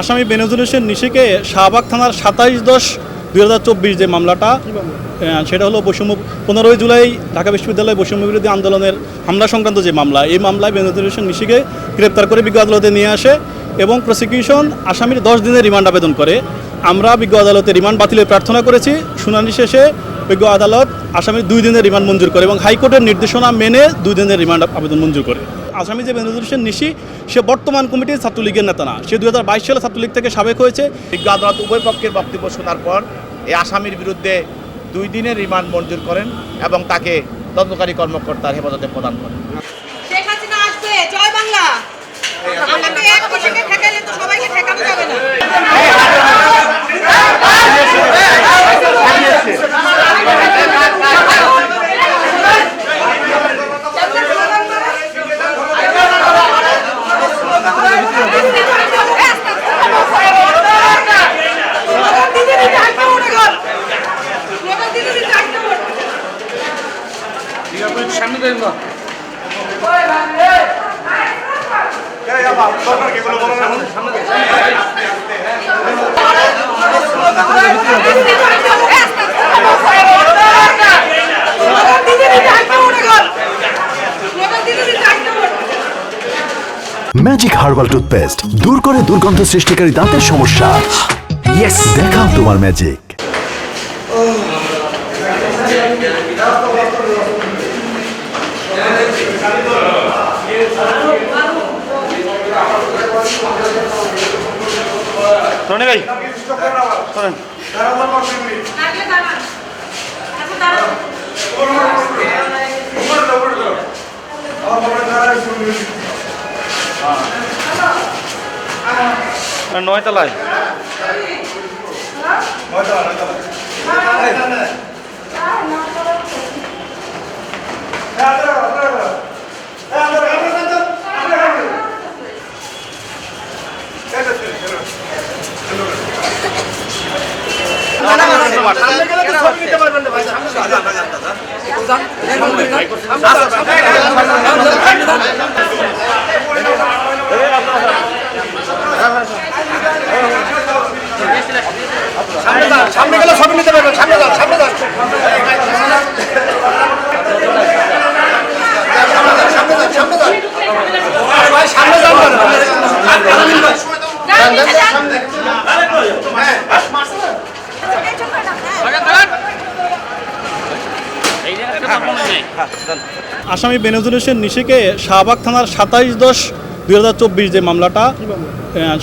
আসামি বেনজুল হোসেন নিশিকে শাহবাগ থানার সাতাইশ দশ দুই হাজার চব্বিশ যে মামলাটা সেটা হলো বৈষম্য পনেরোই জুলাই ঢাকা বিশ্ববিদ্যালয় বৈষম্য বিরোধী আন্দোলনের হামলা সংক্রান্ত যে মামলা এই মামলায় বেনজুল হোসেন নিশিকে গ্রেপ্তার করে বিজ্ঞ আদালতে নিয়ে আসে এবং প্রসিকিউশন আসামির দশ দিনের রিমান্ড আবেদন করে। আমরা বিজ্ঞ আদালতে রিমান্ড বাতিলের প্রার্থনা করেছি শুনানি শেষে বিজ্ঞ আদালত আসামির দুই দিনের রিমান্ড মঞ্জুর করে এবং হাইকোর্টের নির্দেশনা মেনে দুই দিনের রিমান্ড আবেদন মঞ্জুর করে। আসামি যে বেনজুর হোসেন নিশি, সে বর্তমান কমিটির ছাত্রলীগের নেতা না। সে দু হাজার বাইশ সালে ছাত্রলীগ থেকে সাবেক হয়েছে। বিজ্ঞ আদালত উভয় পক্ষের বক্তব্য শোনার পর এই আসামির বিরুদ্ধে দুই দিনের রিমান্ড মঞ্জুর করেন এবং তাকে তদন্তকারী কর্মকর্তার হেফাজতে প্রদান করেন। ম্যাজিক হার্বাল টুথপেস্ট দূর করে দুর্গন্ধ সৃষ্টিকারী দাঁতের সমস্যা। ইয়েস দেখাও তোমার ম্যাজিক রনি ভাই শোনেন। আগে দাঁড়ান আচ্ছা দাঁড়ান নয়। তলায় সামনে আসামি বেনজুল হোসেন নিশিকে শাহবাগ থানার সাতাইশ দশ দুই যে মামলাটা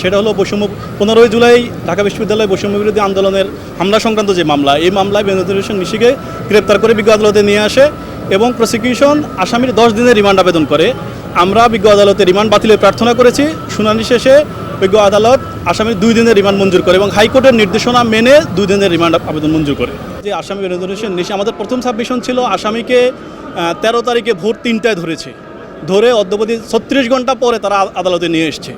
সেটা হলো বৈষম্য, পনেরোই জুলাই ঢাকা বিশ্ববিদ্যালয়ে বৈষম্য বিরোধী আন্দোলনের হামলা সংক্রান্ত যে মামলা, এই মামলায় বেনজুল হোসেন নিশিকে গ্রেপ্তার করে বিজ্ঞ আদালতে নিয়ে আসে এবং প্রসিকিউশন আসামির দশ দিনের রিমান্ড আবেদন করে। আমরা বিজ্ঞ আদালতে রিমান্ড বাতিলের প্রার্থনা করেছি, শুনানি শেষে বিজ্ঞ আদালত আসামির দুই দিনের রিমান্ড মঞ্জুর করে এবং হাইকোর্টের নির্দেশনা মেনে দুই দিনের রিমান্ড আবেদন মঞ্জুর করে। যে আসামি বেনজুল হোসেন নিশি, আমাদের প্রথম সাবমিশন ছিল আসামিকে তেরো তারিখে ভোর তিনটায় ধরেছে। ধরে অদ্যবধি ছত্রিশ ঘণ্টা পরে তারা আদালতে নিয়ে এসছে।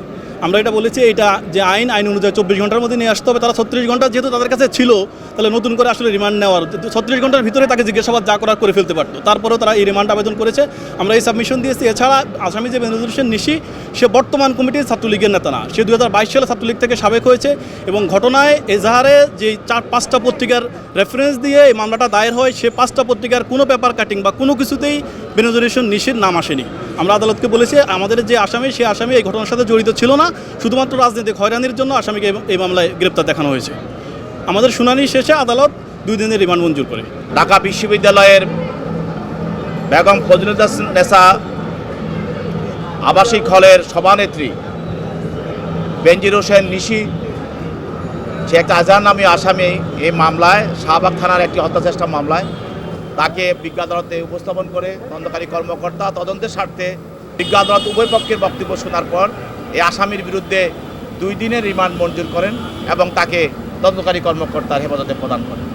আমরা এটা বলেছি, এটা যে আইন আইন অনুযায়ী চব্বিশ ঘণ্টার মধ্যে নিয়ে আসতে হবে, তারা ছত্রিশ ঘণ্টা যেহেতু তাদের কাছে ছিল, তাহলে নতুন করে আসলে রিমান্ড নেওয়ার ছত্রিশ ঘণ্টার ভিতরে তাকে জিজ্ঞাসাবাদ যা করার করে ফেলতে পারতো। তারপরেও তারা এই রিমান্ড আবেদন করেছে। আমরা এই সাবমিশন দিয়েছি। এছাড়া আসামি যে বেনজুল হোসেন নিশি, সে বর্তমান কমিটির ছাত্রলীগের নেতা না। সে দু হাজার বাইশ সালে ছাত্রলীগ থেকে সাবেক হয়েছে এবং ঘটনায় এজাহারে যে চার, পাঁচটা পত্রিকার রেফারেন্স দিয়ে এই মামলাটা দায়ের হয়, সে পাঁচটা পত্রিকার কোনো পেপার কাটিং বা কোনো কিছুতেই বেনজুল হোসেন নিশির নাম আসেনি। আমরা আদালতকে বলেছি, আমাদের যে আসামি, সেই আসামি এই ঘটনার সাথে জড়িত ছিল না। শুধুমাত্র রাজনৈতিক হয়রানির জন্য আসামিকে এই- মামলায় গ্রেপ্তার দেখানো হয়েছে। আমাদের শুনানি শেষে আদালত দুই দিনের রিমান্ড মঞ্জুর করে। ঢাকা বিশ্ববিদ্যালয়ের বেগম ফজলুদ্নেসা আবাসিক হলের সভানেত্রী বেঞ্জির হোসেন নিশি সে একটা আজহার নামী আসামি এই মামলায়, শাহবাগ থানার একটি হত্যাচেষ্টা মামলায় তাকে বিজ্ঞ আদালতে উপস্থাপন করে তদন্তকারী কর্মকর্তা তদন্তের স্বার্থে বিজ্ঞ আদালত উভয় পক্ষের বক্তব্য শোনার পর এই আসামির বিরুদ্ধে দুই দিনের রিমান্ড মঞ্জুর করেন এবং তাকে তদন্তকারী কর্মকর্তার হেফাজতে প্রদান করেন।